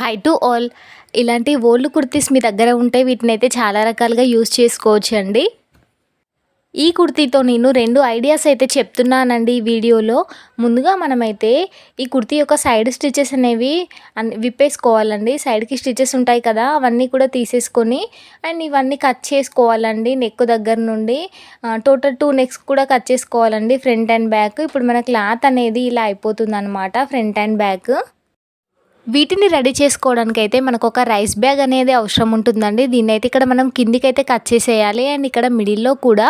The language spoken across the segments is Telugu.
హై టు ఆల్ ఇలాంటి ఓల్డ్ కుర్తీస్ మీ దగ్గర ఉంటే వీటిని అయితే చాలా రకాలుగా యూస్ చేసుకోవచ్చు అండి ఈ కుర్తీతో నేను రెండు ఐడియాస్ అయితే చెప్తున్నానండి ఈ వీడియోలో. ముందుగా మనమైతే ఈ కుర్తీ యొక్క సైడ్ స్టిచెస్ అనేవి విప్పేసుకోవాలండి. సైడ్కి స్టిచెస్ ఉంటాయి కదా అవన్నీ కూడా తీసేసుకొని అండ్ ఇవన్నీ కట్ చేసుకోవాలండి నెక్ దగ్గర నుండి. టోటల్ టూ నెక్స్ కూడా కట్ చేసుకోవాలండి ఫ్రంట్ అండ్ బ్యాక్. ఇప్పుడు మన క్లాత్ అనేది ఇలా అయిపోతుంది అనమాట ఫ్రంట్ అండ్ బ్యాక్. వీటిని రెడీ చేసుకోవడానికి అయితే మనకు ఒక రైస్ బ్యాగ్ అనేది అవసరం ఉంటుందండి. దీన్ని అయితే ఇక్కడ మనం కిందికి అయితే కట్ చేసేయాలి. అండ్ ఇక్కడ మిడిల్లో కూడా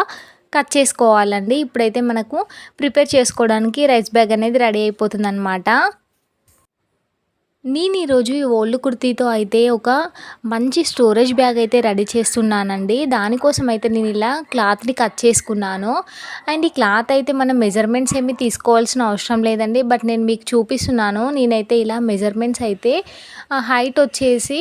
కట్ చేసుకోవాలండి. ఇప్పుడైతే మనకు ప్రిపేర్ చేసుకోవడానికి రైస్ బ్యాగ్ అనేది రెడీ అయిపోతుంది నేను ఈరోజు ఈ ఓల్డ్ కుర్తీతో అయితే ఒక మంచి స్టోరేజ్ బ్యాగ్ అయితే రెడీ చేస్తున్నానండి. దానికోసం అయితే నేను ఇలా క్లాత్ని కట్ చేసుకున్నాను. అండ్ ఈ క్లాత్ అయితే మనం మెజర్మెంట్స్ ఏమి తీసుకోవాల్సిన అవసరం లేదండి. బట్ నేను మీకు చూపిస్తున్నాను. నేనైతే ఇలా మెజర్మెంట్స్ అయితే హైట్ వచ్చేసి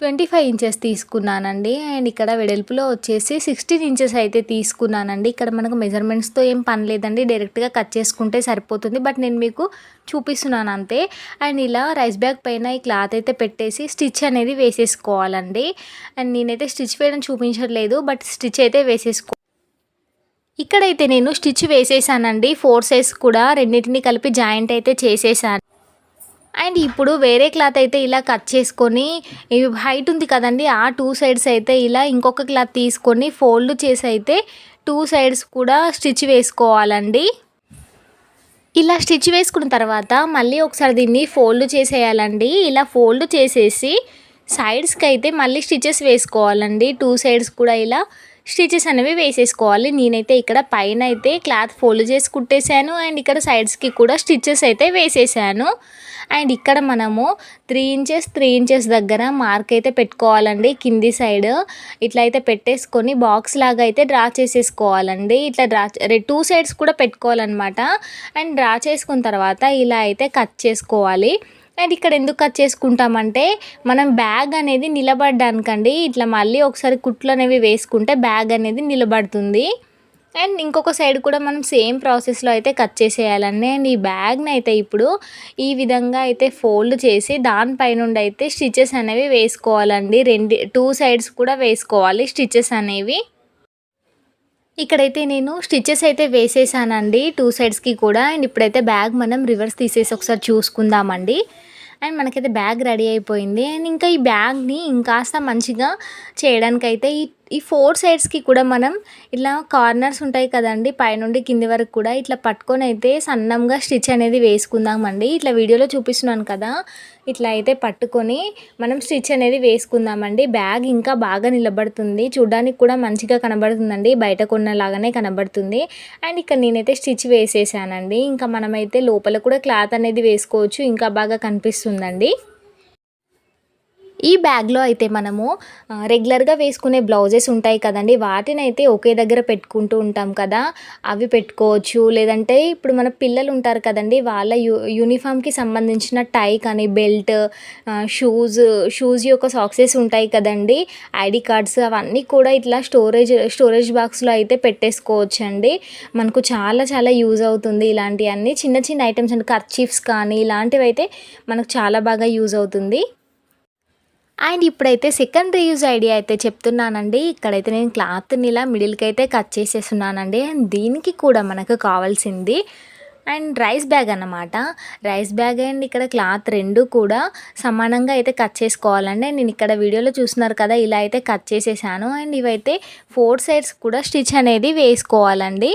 ట్వంటీ ఫైవ్ ఇంచెస్ తీసుకున్నానండి. అండ్ ఇక్కడ వెడల్పులో వచ్చేసి సిక్స్టీన్ ఇంచెస్ అయితే తీసుకున్నానండి. ఇక్కడ మనకు మెజర్మెంట్స్తో ఏం పని లేదండి. డైరెక్ట్గా కట్ చేసుకుంటే సరిపోతుంది. బట్ నేను మీకు చూపిస్తున్నాను అంతే. అండ్ ఇలా రైస్ బ్యాగ్ పైన ఈ క్లాత్ అయితే పెట్టేసి స్టిచ్ అనేది వేసేసుకోవాలండి. అండ్ నేనైతే స్టిచ్ వేయడం చూపించట్లేదు. బట్ స్టిచ్ అయితే వేసేసుకో ఇక్కడైతే నేను స్టిచ్ వేసేసానండి. ఫోర్ సైజ్ కూడా రెండింటిని కలిపి జాయింట్ అయితే చేసేసాను. అండ్ ఇప్పుడు వేరే క్లాత్ అయితే ఇలా కట్ చేసుకొని హైట్ ఉంది కదండి ఆ టూ సైడ్స్ అయితే ఇలా ఇంకొక క్లాత్ తీసుకొని ఫోల్డ్ చేసి అయితే టూ సైడ్స్ కూడా స్టిచ్ వేసుకోవాలండి. ఇలా స్టిచ్ వేసుకున్న తర్వాత మళ్ళీ ఒకసారి దీన్ని ఫోల్డ్ చేసేయాలండి. ఇలా ఫోల్డ్ చేసేసి సైడ్స్కి అయితే మళ్ళీ స్టిచెస్ వేసుకోవాలండి. టూ సైడ్స్ కూడా ఇలా స్టిచెస్ అనేవి వేసేసుకోవాలి. నేనైతే ఇక్కడ పైన అయితే క్లాత్ ఫోల్డ్ చేసి కుట్టేశాను. అండ్ ఇక్కడ సైడ్స్కి కూడా స్టిచెస్ అయితే వేసేసాను. అండ్ ఇక్కడ మనము త్రీ ఇంచెస్ త్రీ ఇంచెస్ దగ్గర మార్క్ అయితే పెట్టుకోవాలండి కింది సైడ్. ఇట్లా అయితే పెట్టేసుకొని బాక్స్ లాగా అయితే డ్రా చేసేసుకోవాలండి. ఇట్లా డ్రా టూ సైడ్స్ కూడా పెట్టుకోవాలన్నమాట. అండ్ డ్రా చేసుకున్న తర్వాత ఇలా అయితే కట్ చేసుకోవాలి. అండ్ ఇక్కడ ఎందుకు కట్ చేసుకుంటామంటే మనం బ్యాగ్ అనేది నిలబడడానికండి. ఇట్లా మళ్ళీ ఒకసారి కుట్లు అనేవి వేసుకుంటే బ్యాగ్ అనేది నిలబడుతుంది. అండ్ ఇంకొక సైడ్ కూడా మనం సేమ్ ప్రాసెస్లో అయితే కట్ చేసేయాలండి. అండ్ ఈ బ్యాగ్ని అయితే ఇప్పుడు ఈ విధంగా అయితే ఫోల్డ్ చేసి దానిపైన అయితే స్టిచెస్ అనేవి వేసుకోవాలండి. రెండు టూ సైడ్స్ కూడా వేసుకోవాలి స్టిచెస్ అనేవి. ఇక్కడైతే నేను స్టిచెస్ అయితే వేసేసానండి. టూ సైడ్స్కి కూడా. అండ్ ఇప్పుడైతే బ్యాగ్ మనం రివర్స్ తీసేసి ఒకసారి చూసుకుందామండి. అండ్ మనకైతే బ్యాగ్ రెడీ అయిపోయింది. అండ్ ఇంకా ఈ బ్యాగ్ని ఇంకాస్త మంచిగా చేయడానికైతే ఈ ఈ ఫోర్ సైడ్స్కి కూడా మనం ఇలా కార్నర్స్ ఉంటాయి కదండి పైనుండి కింది వరకు కూడా ఇట్లా పట్టుకొని అయితే సన్నంగా స్టిచ్ అనేది వేసుకుందామండి. ఇట్లా వీడియోలో చూపిస్తున్నాను కదా ఇట్లా అయితే పట్టుకొని మనం స్టిచ్ అనేది వేసుకుందామండి. బ్యాగ్ ఇంకా బాగా నిలబడుతుంది. చూడడానికి కూడా మంచిగా కనబడుతుందండి బయట కొన్నలాగానే కనబడుతుంది. అండ్ ఇక్కడ నేనైతే స్టిచ్ వేసేసానండి. ఇంకా మనమైతే లోపల కూడా క్లాత్ అనేది వేసుకోవచ్చు ఇంకా బాగా కనిపిస్తుందండి. ఈ బ్యాగ్లో అయితే మనము రెగ్యులర్గా వేసుకునే బ్లౌజెస్ ఉంటాయి కదండి. వాటిని అయితే ఒకే దగ్గర పెట్టుకుంటూ ఉంటాం కదా. అవి పెట్టుకోవచ్చు. లేదంటే ఇప్పుడు మన పిల్లలు ఉంటారు కదండి వాళ్ళ యూ యూనిఫామ్కి సంబంధించిన టై కానీ బెల్ట్ షూస్ షూస్ యొక్క సాక్సెస్ ఉంటాయి కదండి. ఐడి కార్డ్స్ అవన్నీ కూడా ఇట్లా స్టోరేజ్ స్టోరేజ్ బాక్స్లో అయితే పెట్టేసుకోవచ్చు అండి మనకు చాలా చాలా యూజ్ అవుతుంది ఇలాంటివన్నీ. చిన్న చిన్న ఐటమ్స్ అంటే కర్చీఫ్స్ కానీ ఇలాంటివి అయితే మనకు చాలా బాగా యూజ్ అవుతుంది. అండ్ ఇప్పుడైతే సెకండ్ రీయూజ్ ఐడియా అయితే చెప్తున్నానండి. ఇక్కడైతే నేను క్లాత్ని ఇలా మిడిల్కి అయితే కట్ చేసేస్తున్నానండి. అండ్ దీనికి కూడా మనకు కావాల్సింది అండ్ రైస్ బ్యాగ్ అన్నమాట. రైస్ బ్యాగ్ అండ్ ఇక్కడ క్లాత్ రెండు కూడా సమానంగా అయితే కట్ చేసుకోవాలండి. నేను ఇక్కడ వీడియోలో చూస్తున్నారు కదా ఇలా అయితే కట్ చేసేసాను. అండ్ ఇవైతే ఫోర్ సైడ్స్ కూడా స్టిచ్ అనేది వేసుకోవాలండి.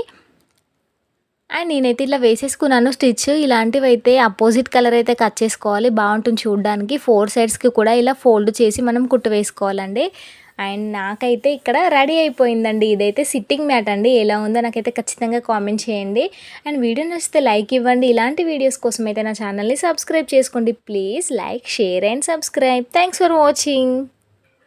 అండ్ నేనైతే ఇట్లా వేసేసుకున్నాను స్టిచ్. ఇలాంటివి అయితే అపోజిట్ కలర్ అయితే కట్ చేసుకోవాలి. బాగుంటుంది చూడడానికి. ఫోర్ సైడ్స్కి కూడా ఇలా ఫోల్డ్ చేసి మనం కుట్టు వేసుకోవాలండి. అండ్ నాకైతే ఇక్కడ రెడీ అయిపోయిందండి. ఇదైతే సిట్టింగ్ మ్యాట్ అండి. ఎలా ఉందో నాకైతే ఖచ్చితంగా కామెంట్ చేయండి. అండ్ వీడియో నచ్చితే లైక్ ఇవ్వండి. ఇలాంటి వీడియోస్ కోసం అయితే నా ఛానల్ని సబ్స్క్రైబ్ చేసుకోండి. Please like share and subscribe. Thanks for watching.